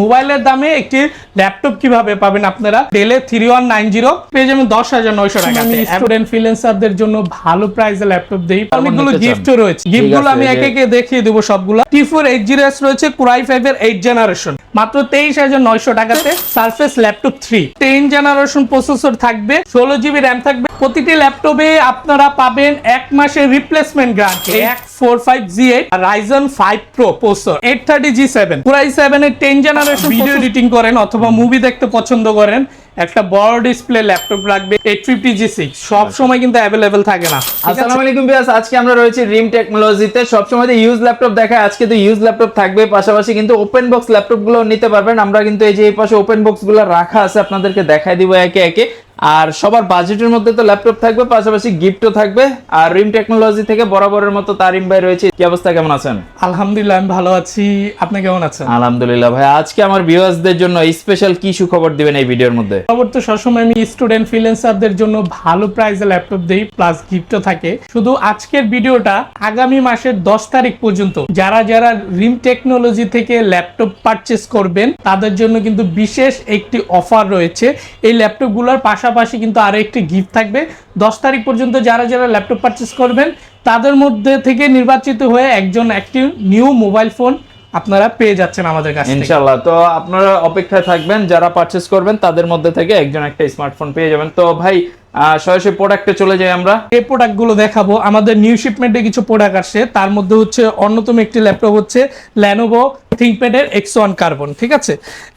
মোবাইলের দামে একটি ল্যাপটপ কীভাবে পাবেন আপনারা? ডেলে থ্রি ওয়ান নাইন জিরো পেয়ে যাবেন দশ হাজার নয়শো টাকাতে। স্টুডেন্ট ফ্রিল্যান্সারদের জন্য ভালো প্রাইসে ল্যাপটপ দেই। অনেকগুলো। গিফটও রয়েছে। গিফটগুলো আছে, আমি একে একে দেখিয়ে দেবো সবগুলো। T four eight zero S রয়েছে কুরাই ফাইভ এর এইট জেনারেশন মাত্র তেইশ হাজার নয়শো টাকাতে surface laptop three ten generation processor থাকবে ষোলো জিবি র্যাম থাকবে। প্রতিটি ল্যাপটপে আপনারা পাবেন এক মাসের রিপ্লেসমেন্ট গ্যারান্টি এক four five G eight Ryzen five pro processor eight thirty G seven core i seven এর টেন জেনারেশন ভিডিও এডিটিং করেন অথবা মুভি দেখতে পছন্দ করেন একটা বড় ডিসপ্লে ল্যাপটপ রাখবে এইট ফিফটি জি সিক্স সব সময় কিন্তু অ্যাভেলেবেল থাকে না। আসসালামু আলাইকুম বিয়াস আজকে আমরা রয়েছি রিম টেকনোলজিতে। সবসময় তো ইউজ ল্যাপটপ দেখায় আজকে তো ইউজ ল্যাপটপ থাকবে পাশাপাশি কিন্তু ওপেন বক্স ল্যাপটপগুলো নিতে পারবেন। আমরা কিন্তু এই যে এই পাশে ওপেন বক্সগুলো রাখা আছে আপনাদেরকে দেখাই দিব একে একে। আর সবার বাজেটের মধ্যে তো ল্যাপটপ থাকবে পাশাপাশি গিফটও থাকবে। আর রিম টেকনোলজি থেকে বরাবরের মতো তারিম ভাই রয়েছে। কি অবস্থা কেমন আছেন? আলহামদুলিল্লাহ আমি ভালো আছি। আপনি কেমন আছেন? আলহামদুলিল্লাহ ভাই আজকে আমার ভিউয়ার্সদের জন্য স্পেশাল কি সুখবর দিবেন এই ভিডিওর মধ্যে? খবর তো সবসময় আমি স্টুডেন্ট ফ্রিল্যান্সারদের জন্য ভালো প্রাইসে ল্যাপটপ দেই প্লাস গিফটও থাকে। শুধু আজকের ভিডিওটা আগামী মাসের দশ তারিখ পর্যন্ত যারা যারা রিম টেকনোলজি থেকে ল্যাপটপ পারচেস করবেন তাদের জন্য কিন্তু বিশেষ একটি অফার রয়েছে। এই ল্যাপটপগুলোর পাশাপাশি কিন্তু আরও একটি গিফট থাকবে। দশ তারিখ পর্যন্ত যারা যারা ল্যাপটপ পারচেস করবেন, তাদের মধ্যে থেকে নির্বাচিত হয়ে একজন একটি নিউ মোবাইল ফোন আপনারা পেয়ে যাচ্ছেন আমাদের কাছে ইনশাল্লাহ তো আপনারা অপেক্ষায় থাকবেন যারা পারচেস করবেন তাদের মধ্যে থেকে একজন একটা স্মার্টফোন পেয়ে যাবেন। তো ভাই সরাসরি প্রোডাক্টে চলে যাই আমরা। এই প্রোডাক্টগুলো দেখাবো আমাদের নিউ শিপমেন্টে কিছু প্রোডাক্ট আসছে। তার মধ্যে হচ্ছে অন্যতম একটি ল্যাপটপ হচ্ছে ল্যানোভো থিঙ্কপ্যাডের এক্স ওয়ান কার্বন ঠিক আছে?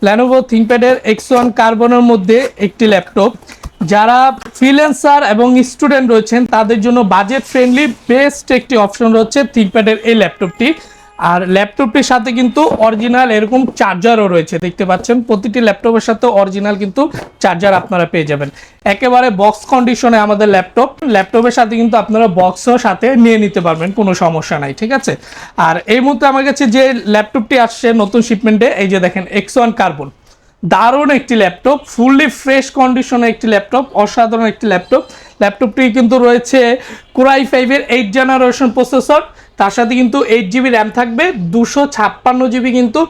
ল্যানোভো থিঙ্কপ্যাডের এক্স ওয়ান কার্বনের মধ্যে একটি ল্যাপটপ যারা ফ্রিল্যান্সার এবং স্টুডেন্ট রয়েছেন তাদের জন্য বাজেট ফ্রেন্ডলি বেস্ট একটি অপশন রয়েছে থিঙ্কপ্যাডের এই ল্যাপটপটি আর ল্যাপটপটির সাথে কিন্তু অরিজিনাল এরকম চার্জারও রয়েছে। দেখতে পাচ্ছেন, প্রতিটি ল্যাপটপের সাথে অরিজিনাল কিন্তু চার্জার আপনারা পেয়ে যাবেন। একেবারে বক্স কন্ডিশনে আমাদের ল্যাপটপ। ল্যাপটপের সাথে কিন্তু আপনারা বক্সও সাথে নিয়ে নিতে পারবেন, কোনো সমস্যা নাই, ঠিক আছে? আর এই মুহূর্তে আমার কাছে যে ল্যাপটপটি আসছে নতুন শিপমেন্টে এই যে দেখেন এক্স ওয়ান কার্বন দারুণ একটি ল্যাপটপ ফুললি ফ্রেশ কন্ডিশনে একটি ল্যাপটপ, অসাধারণ একটি ল্যাপটপ। ল্যাপটপটি কিন্তু রয়েছে কুরাই ফাইভের এইট জেনারেশন প্রসেসর তার সাথে কিন্তু এইট জিবি র্যাম থাকবে, দুশো ছাপ্পান্ন জিবি কিন্তু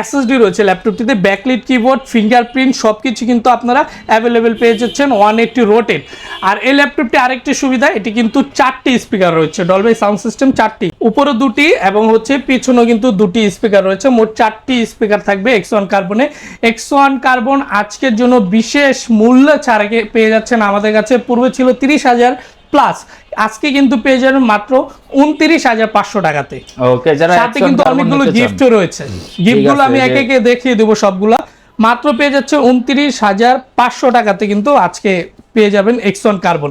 এসএসডি রয়েছে ল্যাপটপটিতে ব্যাকলিট কিবোর্ড ফিঙ্গারপ্রিন্ট সব কিছু কিন্তু আপনারা অ্যাভেলেবেল পেয়ে যাচ্ছেন ওয়ান এইটটি রোটেড আর এই ল্যাপটপটি আরেকটি সুবিধা, এটি কিন্তু চারটি স্পিকার রয়েছে ডলবাই সাউন্ড সিস্টেম চারটি। উপরে দুটি এবং হচ্ছে পিছনেও কিন্তু দুটি স্পিকার রয়েছে, মোট চারটি স্পিকার থাকবে এক্স ওয়ান কার্বনে এক্স ওয়ান কার্বন আজকের জন্য বিশেষ মূল্য ছাড়ে পেয়ে যাচ্ছেন আমাদের কাছে, পূর্বে ছিল তিরিশ হাজার প্লাস আজকে কিন্তু পেয়ে যাবেন মাত্র উনত্রিশ হাজার পাঁচশো টাকাতে। সাথে কিন্তু অনেকগুলো গিফটও রয়েছে। গিফটগুলো আমি একে একে দেখিয়ে দেবো সবগুলা। মাত্র পেয়ে যাচ্ছে উনত্রিশ হাজার পাঁচশো টাকাতে কিন্তু আজকে পেয়ে যাবেন এক্স ওয়ান কার্বন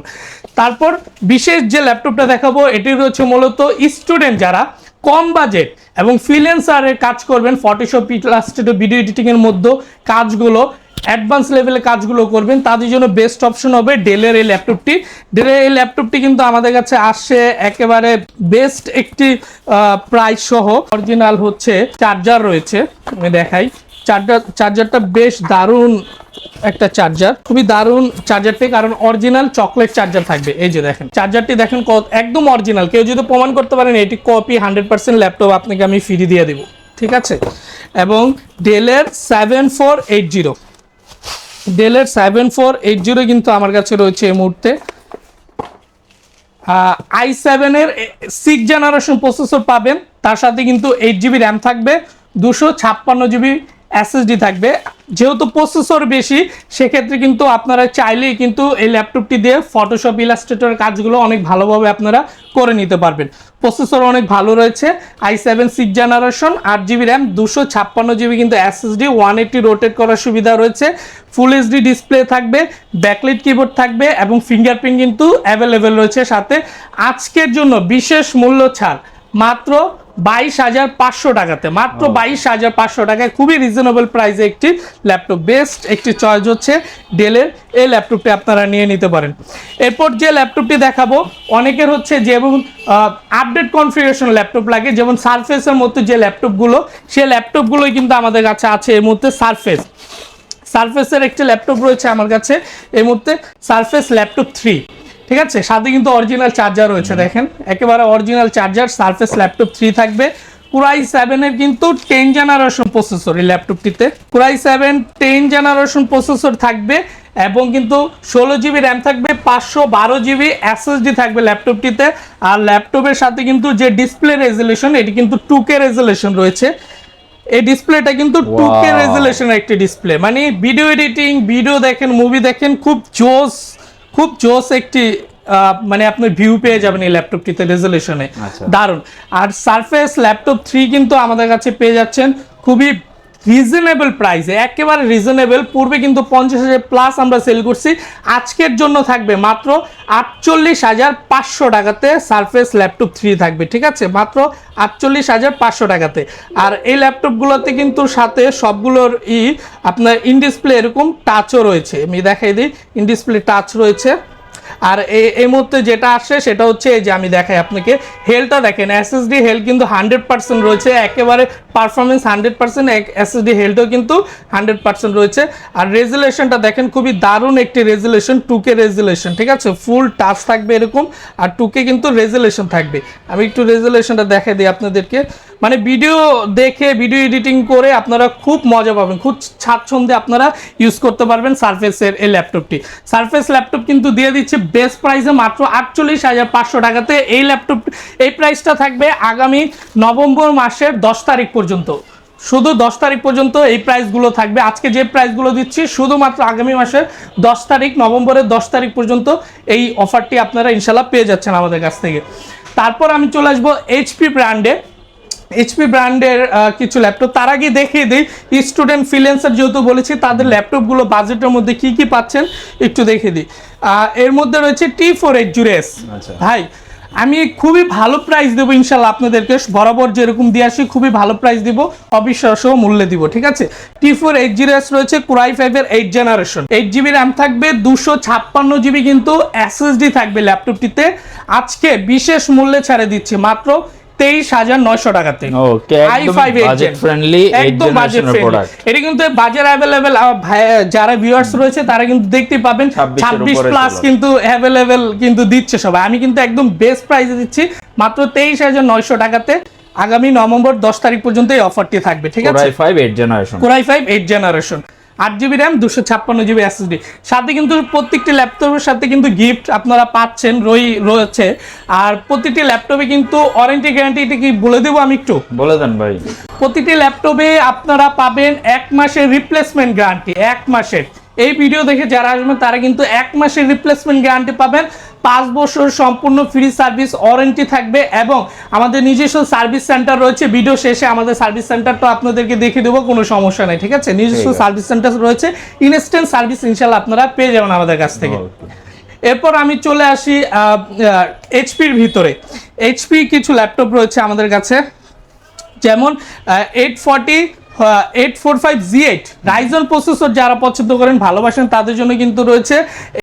তারপর বিশেষ যে ল্যাপটপটা দেখাবো এটি রয়েছে মূলত স্টুডেন্ট যারা কম বাজেট এবং ফ্রিল্যান্সারের কাজ করবেন ফটোশপ ইলাস্ট্রেটর ভিডিও এডিটিং এর মধ্যে কাজগুলো অ্যাডভান্স লেভেলে কাজগুলো করবেন, তাদের জন্য বেস্ট অপশন হবে ডেলের এই ল্যাপটপটি। ডেলের এই ল্যাপটপটি কিন্তু আমাদের কাছে আসছে একেবারে বেস্ট একটি প্রাইস সহ। অরিজিনাল হচ্ছে চার্জার রয়েছে, আমি দেখাই। চার্জার চার্জারটা বেশ দারুণ একটা চার্জার খুবই দারুণ চার্জারটি কারণ অরিজিনাল চকলেট চার্জার থাকবে। এই যে দেখেন চার্জারটি দেখেন একদম অরিজিনাল কেউ যদি প্রমাণ করতে পারেন, এটি কপি হান্ড্রেড পার্সেন্ট ল্যাপটপ আপনাকে আমি ফ্রি দিয়ে দেবো। ঠিক আছে? এবং ডেলের সেভেন ফোর এইট জিরো ডেলের সেভেন ফোর এইট জিরো কিন্তু আমার কাছে রয়েছে এই মুহূর্তে। আই সেভেনের সিক্স জেনারেশন প্রসেসর পাবেন, তার সাথে কিন্তু এইট জিবি র্যাম থাকবে, দুশো ছাপ্পান্ন জিবি এসএসডি থাকবে। যেহেতু প্রসেসর বেশি, সেক্ষেত্রে কিন্তু আপনারা চাইলেই কিন্তু এই ল্যাপটপটি দিয়ে ফটোশপ ইলাস্ট্রেটর কাজগুলো অনেক ভালোভাবে আপনারা করে নিতে পারবেন। প্রসেসর অনেক ভালো রয়েছে আই সেভেন সিক্স জেনারেশন আট জিবি র্যাম দুশো ছাপ্পান্ন জিবি কিন্তু এসএসডি ওয়ান এইটটি রোটেট করার সুবিধা রয়েছে। ফুল এইচডি ডিসপ্লে থাকবে ব্যাকলিট কিবোর্ড থাকবে এবং ফিঙ্গারপ্রিন্ট কিন্তু অ্যাভেলেবেল রয়েছে সাথে। আজকের জন্য বিশেষ মূল্য ছাড়, মাত্র বাইশ হাজার পাঁচশো টাকাতে মাত্র বাইশ হাজার পাঁচশো টাকায় খুবই রিজনেবল প্রাইসে একটি ল্যাপটপ বেস্ট একটি চয়েস হচ্ছে ডেলের এই ল্যাপটপটি আপনারা নিয়ে নিতে পারেন। এরপর যে ল্যাপটপটি দেখাবো অনেকের হচ্ছে যেমন আপডেট কনফিগারেশন ল্যাপটপ লাগে যেমন সারফেসের মতো যে ল্যাপটপগুলো সেই ল্যাপটপগুলোই কিন্তু আমাদের কাছে আছে এই মুহূর্তে সারফেস সারফেসের একটি ল্যাপটপ রয়েছে আমার কাছে এই মুহূর্তে সারফেস ল্যাপটপ থ্রি ঠিক আছে? সাথে কিন্তু অরিজিনাল চার্জার রয়েছে দেখেন। একেবারে original charger surface laptop three থাকবে। কুরাই সেভেনের কিন্তু টেন জেনারেশন প্রসেসর এই ল্যাপটপটিতে core i seven ten generation processor থাকবে এবং কিন্তু ষোলো জিবি র্যাম থাকবে পাঁচশো বারো জিবি এসএসডি থাকবে ল্যাপটপটিতে আর ল্যাপটপের সাথে কিন্তু যে ডিসপ্লে রেজুলেশন এটি কিন্তু টু কে রেজুলেশন রয়েছে। এই ডিসপ্লেটা কিন্তু টু কে. রেজুলেশনের একটি ডিসপ্লে মানে ভিডিও এডিটিং ভিডিও দেখেন মুভি দেখেন খুব জোস খুব জোস একটি আহ, মানে আপনি ভিউ পেয়ে যাবেন এই ল্যাপটপটিতে রেজলিউশনে দারুণ দারুণ। আর সারফেস ল্যাপটপ থ্রি কিন্তু আমাদের কাছে পেয়ে যাচ্ছেন খুবই রিজনেবল প্রাইসে একেবারে রিজনেবল পূর্বে কিন্তু পঞ্চাশ হাজার প্লাস আমরা সেল করছি। আজকের জন্য থাকবে মাত্র আটচল্লিশ হাজার পাঁচশো টাকাতে সারফেস ল্যাপটপ থ্রি থাকবে, ঠিক আছে? মাত্র আটচল্লিশ হাজার পাঁচশো টাকাতে। আর এই ল্যাপটপগুলোতে কিন্তু সাথে সবগুলোর ই আপনার ইনডিসপ্লে এরকম টাচও রয়েছে। আমি দেখাই দিই ইনডিসপ্লে টাচ রয়েছে। আর এই মুহূর্তে যেটা আসছে সেটা হচ্ছে যে আমি দেখাই আপনাকে হেলটা দেখেন এসএসডি হেল কিন্তু হান্ড্রেড পার্সেন্ট রয়েছে, একেবারে পারফরমেন্স হান্ড্রেড পার্সেন্ট এসএসডি হেলটাও কিন্তু হান্ড্রেড পার্সেন্ট রয়েছে। আর রেজুলেশনটা দেখেন, খুবই দারুণ একটি রেজুলেশন টুকে রেজুলেশন ঠিক আছে? ফুল টাচ থাকবে এরকম, আর টুকে কিন্তু রেজুলেশন থাকবে। আমি একটু রেজুলেশনটা দেখাই দিই আপনাদেরকে। মানে ভিডিও দেখে ভিডিও এডিটিং করে আপনারা খুব মজা পাবেন। খুব স্বাচ্ছন্দ্যে আপনারা ইউজ করতে পারবেন সারফেসের এই ল্যাপটপটি সারফেস ল্যাপটপ কিন্তু দিয়ে দিচ্ছে বেস্ট প্রাইসে মাত্র আটচল্লিশ হাজার পাঁচশো টাকাতে। এই ল্যাপটপ এই প্রাইসটা থাকবে আগামী নভেম্বর মাসের দশ তারিখ পর্যন্ত। শুধু দশ তারিখ পর্যন্ত এই প্রাইসগুলো থাকবে। আজকে যে প্রাইসগুলো দিচ্ছি, শুধুমাত্র আগামী মাসের দশ তারিখ, নভেম্বরের দশ তারিখ পর্যন্ত এই অফারটি আপনারা ইনশাল্লাহ পেয়ে যাচ্ছেন আমাদের কাছ থেকে। তারপর আমি চলে আসব এইচপি ব্র্যান্ডে এইচপি ব্র্যান্ডের কিছু ল্যাপটপ তার আগে দেখিয়ে দিই স্টুডেন্ট ফ্রিল্যান্সার যেহেতু বলেছি তাদের ল্যাপটপগুলো বাজেটের মধ্যে কি কি পাচ্ছেন একটু দেখিয়ে দিই। এর মধ্যে রয়েছে T four eight zero S আচ্ছা। ভাই আমি খুবই ভালো প্রাইস দেবো ইনশাল্লাহ আপনাদেরকে। বরাবর যেরকম দিয়ে আসি খুবই ভালো প্রাইস দিব অবিশ্বাস্য মূল্যে দিব ঠিক আছে? T four eight zero S রয়েছে কুরাই ফাইভের eight generation eight GB RAM থাকবে দুশো ছাপ্পান্ন জিবি কিন্তু এসএসডি থাকবে ল্যাপটপটিতে আজকে বিশেষ মূল্যে ছাড়ে দিচ্ছি মাত্র তেইশ হাজার নয়শো টাকাতে। I5 8 বাজেট ফ্রেন্ডলি একদম বাজেট ফ্রেন্ডলি এটা কিন্তু বাজার অ্যাভেলেবেল যারা ভিউয়ার্স রয়েছে তারা কিন্তু দেখতে পাবেন। 26 ছাব্বিশ প্লাস কিন্তু অ্যাভেলেবেল কিন্তু দিচ্ছে সবাই। আমি কিন্তু একদম বেস্ট প্রাইসে দিচ্ছি মাত্র তেইশ হাজার নয়শো টাকাতে। আগামী নভেম্বর দশ তারিখ পর্যন্ত এই অফারটি থাকবে ঠিক আছে? Core i five eight generation core i five eight generation আট জিবি র্যাম দুশো ছাপ্পান্ন জিবি এসএসডি সাথে কিন্তু প্রত্যেকটি ল্যাপটপের সাথে কিন্তু গিফট আপনারা পাচ্ছেন রই রয়েছে। আর প্রতিটি ল্যাপটপে কিন্তু ওয়ারেন্টি গ্যারান্টি কি বলে দেবো আমি একটু? বলে দেন ভাই। প্রতিটি ল্যাপটপে আপনারা পাবেন এক মাসের রিপ্লেসমেন্ট গ্যারান্টি এক মাসের। এই ভিডিও দেখে যারা আসবেন তারা কিন্তু এক মাসের রিপ্লেসমেন্ট গ্যারান্টি পাবেন। পাঁচ বছর সম্পূর্ণ ফ্রি সার্ভিস ওয়ারেন্টি থাকবে এবং আমাদের নিজস্ব সার্ভিস সেন্টার রয়েছে। ভিডিও শেষে আমাদের সার্ভিস সেন্টারটা আপনাদেরকে দেখে দেবো কোনো সমস্যা নেই ঠিক আছে? নিজস্ব সার্ভিস সেন্টার রয়েছে। ইনস্ট্যান্ট সার্ভিস ইনশাল্লাহ আপনারা পেয়ে যাবেন আমাদের কাছ থেকে। এরপর আমি চলে আসি এইচপির ভিতরে। এইচপি কিছু ল্যাপটপ রয়েছে আমাদের কাছে। যেমন eight forty eight four five G eight Ryzen processor যারা পছন্দ করেন, ভালোবাসেন, তাদের জন্য কিন্তু রয়েছে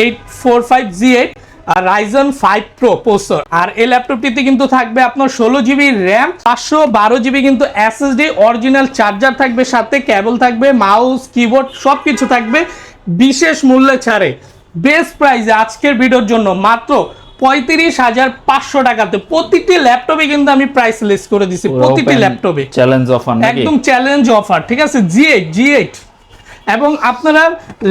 eight four five G eight আর রাইজন ফাইভ প্রো প্রসেসর আর এই ল্যাপটপটিতে কিন্তু থাকবে আপনার ষোলো জিবি র্যাম পাঁচশো বারো জিবি কিন্তু এসএসডি অরিজিনাল চার্জার থাকবে সাথে কেবল থাকবে মাউস কিবোর্ড সব কিছু থাকবে বিশেষ মূল্যে ছাড়ে। বেস্ট প্রাইসে আজকের ভিডিওর জন্য মাত্র পঁয়ত্রিশ হাজার পাঁচশো টাকাতে। প্রতিটি ল্যাপটপে কিন্তু আমি প্রাইস লিস্ট করে দিছি। প্রতিটি ল্যাপটপে। চ্যালেঞ্জ অফার একদম চ্যালেঞ্জ অফার ঠিক আছে? জি এইট জি এইট এবং আপনারা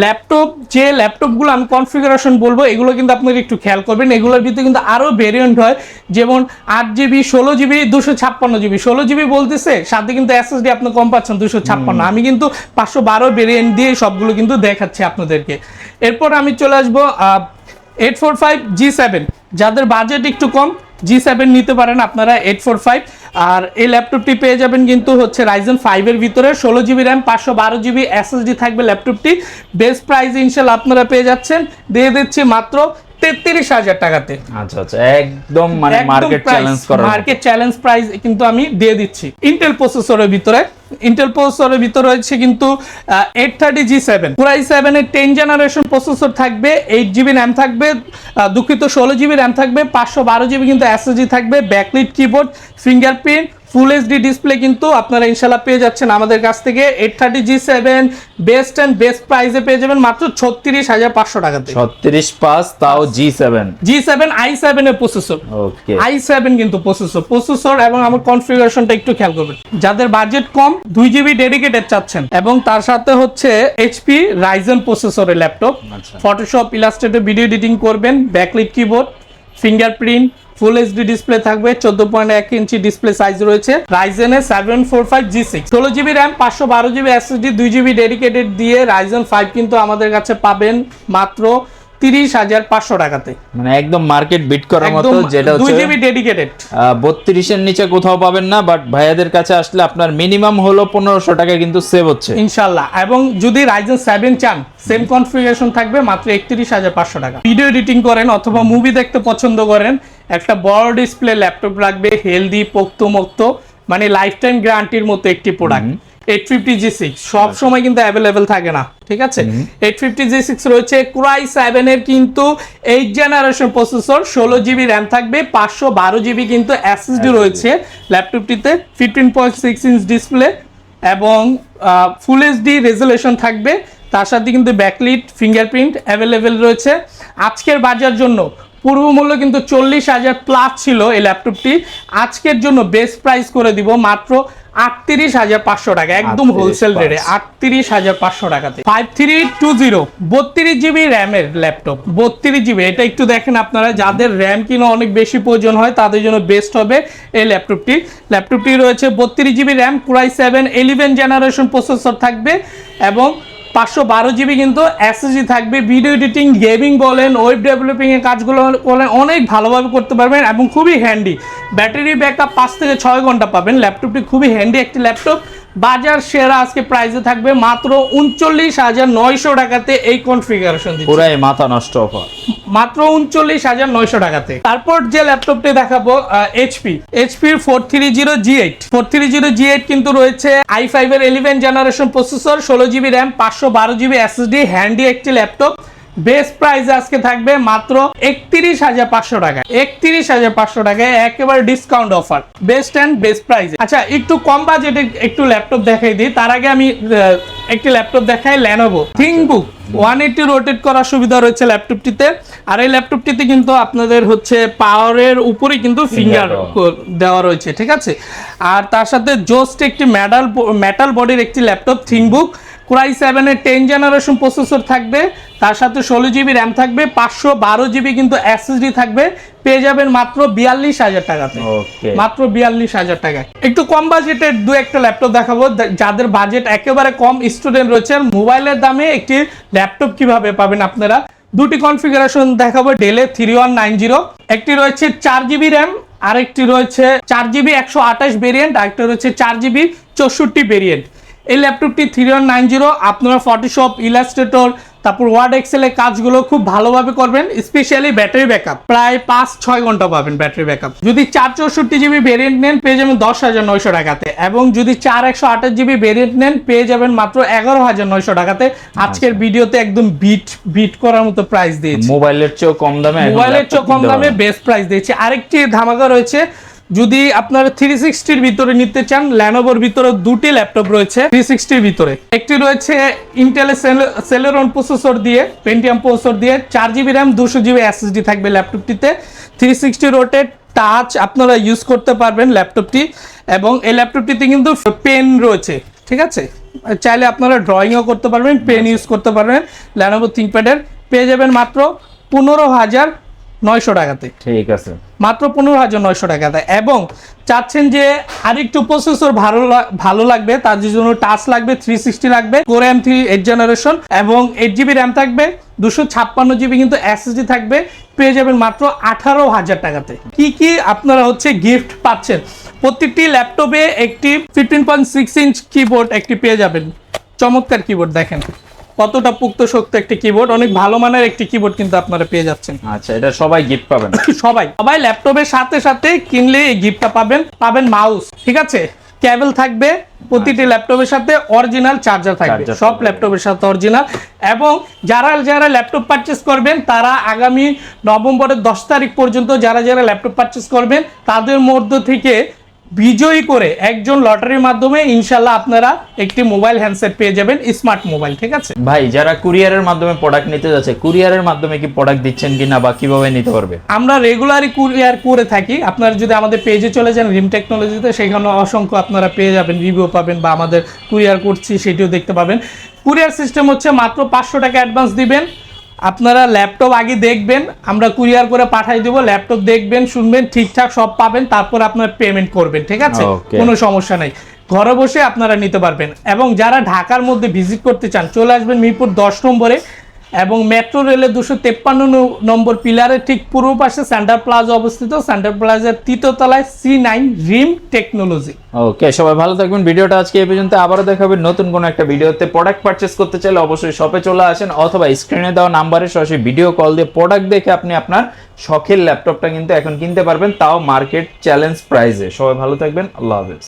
ল্যাপটপ যে ল্যাপটপগুলো আমি কনফিগারেশন বলব এগুলো কিন্তু আপনারা একটু খেয়াল করবেন। এগুলোর ভিতরে কিন্তু আরও ভেরিয়েন্ট হয় যেমন আট জিবি ষোলো জিবি দুশো ছাপ্পান্ন জিবি ষোলো জিবি বলতেছে সাথে কিন্তু এসএসডি আপনি কম পাচ্ছেন দুশো ছাপ্পান্ন। আমি কিন্তু পাঁচশো বারো ভেরিয়েন্ট দিয়ে সবগুলো কিন্তু দেখাচ্ছি আপনাদেরকে। এরপর আমি চলে আসব eight four five G seven যাদের বাজেট একটু কম জি সেভেন নিতে পারেন আপনারা এইট ফোর ফাইভ আর এই ল্যাপটপটি পেয়ে যাবেন কিন্তু হচ্ছে রাইজেন ফাইভের ভিতরে ষোলো জিবি র্যাম পাঁচশো বারো জিবি এসএসডি থাকবে ল্যাপটপটি বেস্ট প্রাইস ইনশাল্লাহ আপনারা পেয়ে যাচ্ছেন। দিয়ে দিচ্ছি মাত্র তেত্রিশ হাজার টাকাতে। আচ্ছা আচ্ছা একদম মানে market challenge market challenge price কিন্তু আমি দিয়ে দিচ্ছি। ইন্টেল প্রসেসরের ভিতরে। ইন্টেল প্রসেসরের ভিতর রয়েছে কিন্তু এইট থার্টি জি সেভেন পুরাই সেভেনের টেন জেনারেশন প্রসেসর থাকবে এইট জিবি র্যাম থাকবে দুঃখিত, ষোলো জিবি র্যাম থাকবে, পাঁচশো বারো জিবি কিন্তু এসএসজি থাকবে backlit keyboard fingerprint full HD display কিন্তু আপনারা ইনশাল্লাহ পেয়ে যাচ্ছেন আমাদের কাছ থেকে eight thirty G seven best and best প্রাইসে পেয়ে যাবেন মাত্র ছত্রিশ হাজার পাঁচশো টাকাতে। ছত্রিশ পাঁচ তাও G seven G seven I seven এর প্রসেসর আই সেভেন কিন্তু প্রসেসর প্রসেসর এবং আমার কনফিগারেশনটা একটু খেয়াল করবেন। যাদের বাজেট কম দুই জিবি ডেডিকেটেড চাচ্ছেন এবং তার সাথে হচ্ছে এইচপি রাইজেন প্রসেসরের laptop. Photoshop Illustrator video editing করবেন backlit keyboard fingerprint full HD display থাকবে চোদ্দ পয়েন্ট এক ইঞ্চি ডিসপ্লে সাইজ রয়েছে। রাইজেনের seven four five G six ষোলো জিবি র্যাম পাঁচশো বারো জিবি এসএসডি দুই জিবি ডেডিকেটেড দিয়ে রাইজেন ফাইভ কিন্তু আমাদের কাছে পাবেন মাত্র তিরিশ হাজার পাঁচশো টাকাতে। মানে একদম মার্কেট বিট করার মতো যেটা দুই জিবি ডেডিকেটেড বত্রিশের নিচে কোথাও পাবেন না বাট ভাইয়াদের কাছে আসলে আপনার মিনিমাম হলো পনেরোশো টাকা কিন্তু সেভ হচ্ছে। ইনশাল্লাহ। এবং যদি রাইজেন সেভেন চান সেম কনফিগারেশন থাকবে মাত্র একত্রিশ হাজার পাঁচশো টাকা। ভিডিও এডিটিং করেন অথবা মুভি দেখতে পছন্দ করেন একটা বড় ডিসপ্লে ল্যাপটপ রাখবে হেলদি পোক্ত মুক্ত মানে লাইফ টাইম গ্যারান্টির মতো একটি product eight fifty G six সব সময় কিন্তু অ্যাভেলেবেল থাকে না ঠিক আছে? এইট ফিফটি জি সিক্স রয়েছে ক্রাই সেভেনের কিন্তু এইট জেনারেশন প্রসেসর ষোলো জিবি র্যাম থাকবে পাঁচশো বারো জিবি কিন্তু এসএসডি রয়েছে ল্যাপটপটিতে fifteen point six inch display এবং ফুল এইচডি রেজুলেশন থাকবে। তার সাথে কিন্তু ব্যাকলিট ফিঙ্গারপ্রিন্ট অ্যাভেলেবেল রয়েছে। আজকের বাজার জন্য পূর্ব মূল্য কিন্তু চল্লিশ হাজার প্লাস ছিল এই ল্যাপটপটি আজকের জন্য বেস্ট প্রাইস করে দিব মাত্র আটত্রিশ হাজার পাঁচশো টাকা একদম 38 হোলসেল রেটে। আটত্রিশ হাজার পাঁচশো টাকাতে। ফাইভ থ্রি টু জিরো বত্রিশ জিবি র্যামের ল্যাপটপ বত্রিশ জিবি এটা একটু দেখেন আপনারা যাদের র্যাম কিনা অনেক বেশি প্রয়োজন হয় তাদের জন্য বেস্ট হবে এই ল্যাপটপটি ল্যাপটপটি রয়েছে বত্রিশ GB RAM core i seven eleven generation processor থাকবে এবং পাঁচশো বারো জিবি কিন্তু এসএসডি থাকবে। ভিডিও এডিটিং, গেমিং বলেন ওয়েব ডেভেলপিং এর কাজগুলো বলেন, অনেক ভালোভাবে করতে পারবেন এবং খুবই হ্যান্ডি ব্যাটারি ব্যাকআপ পাঁচ থেকে ছয় ঘণ্টা পাবেন। ল্যাপটপটি খুবই হ্যান্ডি একটি ল্যাপটপ। বাজার সেরা আজকে প্রাইসে থাকবে মাত্র উনচল্লিশ হাজার নয়শো টাকাতে এই কনফিগারেশন পুরাই মাথা নষ্ট অফার মাত্র উনচল্লিশ হাজার নয়শো টাকাতে। তারপর যে ল্যাপটপটি দেখাবো HP এইচপির four three zero G eight four three zero G eight কিন্তু রয়েছে আই ফাইভ এর ইলেভেন জেনারেশন প্রসেসর ষোলো জিবি র্যাম পাঁচশো বারো জিবি এসএসডি হ্যান্ডি একটি ল্যাপটপ বেস্ট প্রাইস আজকে থাকবে মাত্র একত্রিশ হাজার পাঁচশো টাকা একত্রিশ হাজার পাঁচশো টাকায় একেবারে discount offer best and best price আচ্ছা একটু কম বাজেটে একটু ল্যাপটপ দেখাই দিই। তার আগে আমি একটি ল্যাপটপ দেখাই Lenovo ThinkBook one eighty rotate করার সুবিধা রয়েছে ল্যাপটপটিতে আর এই ল্যাপটপটিতে কিন্তু আপনাদের হচ্ছে পাওয়ারের উপরে কিন্তু ফিঙ্গার দেওয়া। রয়েছে ঠিক আছে? আর তার সাথে জোস্ট একটি মেটাল মেটাল বডির একটি ল্যাপটপ থিংবুক কুরাই সেভেনের টেন জেনারেশন প্রসেসর থাকবে তার সাথে ষোলো জিবি র্যাম থাকবে পাঁচশো বারো জিবি কিন্তু এসএসডি থাকবে পেয়ে যাবেন মাত্র বিয়াল্লিশ হাজার টাকাতে। মাত্র বিয়াল্লিশ হাজার টাকায়। একটু কম বাজেটের দু একটা ল্যাপটপ দেখাবো যাদের বাজেট একেবারে কম স্টুডেন্ট রয়েছে মোবাইলের দামে একটি ল্যাপটপ কীভাবে পাবেন আপনারা? দুটি কনফিগারেশন দেখাবো ডেলে থ্রি ওয়ান নাইন জিরো একটি রয়েছে চার জিবি র্যাম আরেকটি রয়েছে চার জিবি একশো আঠাশ ভেরিয়েন্ট আরেকটি রয়েছে চার জিবি চৌষট্টি ভেরিয়েন্ট এই ল্যাপটপটি থ্রি ওয়ান নাইন জিরো আপনারা ফটোশপ ইলাস্ট্রেটর তারপর ওয়ার্ড এক্সেলের কাজগুলো খুব ভালোভাবে করবেন স্পেশালি ব্যাটারি ব্যাকআপ প্রায় পাঁচ ছয় ঘণ্টা পাবেন ব্যাটারি ব্যাকআপ যদি চার চৌষট্টি জিবি ভেরিয়েন্ট নেন পেয়ে যাবেন দশ হাজার নয়শো টাকাতে। এবং যদি চার একশো আঠাশ জিবি ভেরিয়েন্ট নেন পেয়ে যাবেন মাত্র এগারো হাজার নয়শো টাকাতে। আজকের ভিডিওতে একদম বিট বিট করার মতো প্রাইস দিয়েছি। মোবাইলের চেয়েও কম দামে মোবাইলের laptop চেয়ে কম দামে বেস্ট প্রাইস দিয়েছে। আরেকটি ধামাকা রয়েছে যদি আপনারা থ্রি সিক্সটির ভিতরে নিতে চান ল্যানোভোর ভিতরে দুটি ল্যাপটপ রয়েছে থ্রি সিক্সটির ভিতরে। একটি রয়েছে ইন্টেল সেলেরন প্রসেসর দিয়ে পেন্টিয়াম প্রসেসর দিয়ে, চার জিবি র্যাম দুশো জিবি এসএসডি থাকবে ল্যাপটপটিতে। থ্রি সিক্সটি রোটেট টাচ আপনারা ইউজ করতে পারবেন ল্যাপটপটি এবং এই ল্যাপটপটিতে কিন্তু পেন রয়েছে, ঠিক আছে? চাইলে আপনারা ড্রয়িংও করতে পারবেন পেন ইউজ করতে পারবেন। ল্যানোভো থিঙ্কপ্যাডের পেয়ে যাবেন মাত্র পনেরো হাজার নয়শো টাকাতে। ঠিক আছে। মাত্র পনেরো হাজার নয়শো টাকাতে। এবং চাচ্ছেন যে আরেকটু প্রসেসর ভালো ভালো লাগবে তার জন্য টাচ লাগবে থ্রি সিক্সটি লাগবে core M three eight generation এবং এইট জিবি র্যাম থাকবে দুশো ছাপ্পান্ন জিবি কিন্তু এসএসডি থাকবে পেয়ে যাবেন মাত্র আঠারো হাজার টাকাতে। কি কি আপনারা হচ্ছে গিফট পাচ্ছেন? প্রত্যেকটি ল্যাপটপে একটি fifteen point six inch keyboard একটি পেয়ে যাবেন। চমৎকার কিবোর্ড দেখেন। কতটা পুক্ত শক্ত একটি কিবোর্ড অনেক ভালো মানের একটি কিবোর্ড কিন্তু আপনারা পেয়ে যাচ্ছেন। আচ্ছা এটা সবাই গিফট পাবেন। সবাই সবাই ল্যাপটপের সাথে সাথে কিনলে এই গিফটটা পাবেন পাবেন মাউস ঠিক আছে? কেবল থাকবে প্রতিটি ল্যাপটপের সাথে অরিজিনাল চার্জার থাকবে সব ল্যাপটপের সাথে অরিজিনাল এবং যারা যারা ল্যাপটপ পারচেস করবেন তারা আগামী নভেম্বরের দশ তারিখ পর্যন্ত যারা যারা ল্যাপটপ পারচেস করবেন তাদের মধ্য থেকে বিজয়ী করে একজন লটারির মাধ্যমে ইনশাল্লাহ আপনারা একটি মোবাইল হ্যান্ডসেট পেয়ে যাবেন স্মার্ট মোবাইল ঠিক আছে? ভাই যারা কুরিয়ারের মাধ্যমে প্রোডাক্ট নিতে যাচ্ছে কুরিয়ারের মাধ্যমে কি প্রোডাক্ট দিচ্ছেন কিনা বা কীভাবে নিতে পারবে? আমরা রেগুলারই কুরিয়ার করে থাকি। আপনারা যদি আমাদের পেজে চলে যান রিম টেকনোলজিতে সেখানে অসংখ্য আপনারা পেয়ে যাবেন রিভিউ পাবেন বা আমাদের কুরিয়ার করছি সেটিও দেখতে পাবেন। কুরিয়ার সিস্টেম হচ্ছে মাত্র পাঁচশো টাকা অ্যাডভান্স দিবেন। আপনারা ল্যাপটপ আগে দেখবেন আমরা কুরিয়ার করে পাঠাই দেবো ল্যাপটপ দেখবেন শুনবেন ঠিকঠাক সব পাবেন তারপর আপনারা পেমেন্ট করবেন ঠিক আছে? কোনো সমস্যা নাই। ঘরে বসে আপনারা নিতে পারবেন। এবং যারা ঢাকার মধ্যে ভিজিট করতে চান চলে আসবেন মিরপুর দশ নম্বরে। এবং মেট্রো রেলের দুশো তেপ্পান্ন নম্বর পিলারের ঠিক পূর্ব পাশে সেন্টার প্লাজা অবস্থিত। সেন্টার প্লাজার তৃতীয় তলায় C nine rim technology. Okay, সবাই ভালো থাকবেন। ভিডিওটা আজকে এই পর্যন্ত। আবারও দেখাবেন নতুন কোনো একটা ভিডিওতে। প্রোডাক্ট পারচেস করতে চাইলে অবশ্যই শপে চলে আসেন অথবা স্ক্রিনে দেওয়া নাম্বারে সরাসরি ভিডিও কল দিয়ে প্রোডাক্ট দেখে আপনি আপনার শখের ল্যাপটপটা কিন্তু এখন কিনতে পারবেন। তাও মার্কেট চ্যালেঞ্জ প্রাইসে সবাই ভালো থাকবেন। আল্লাহ হাফেজ।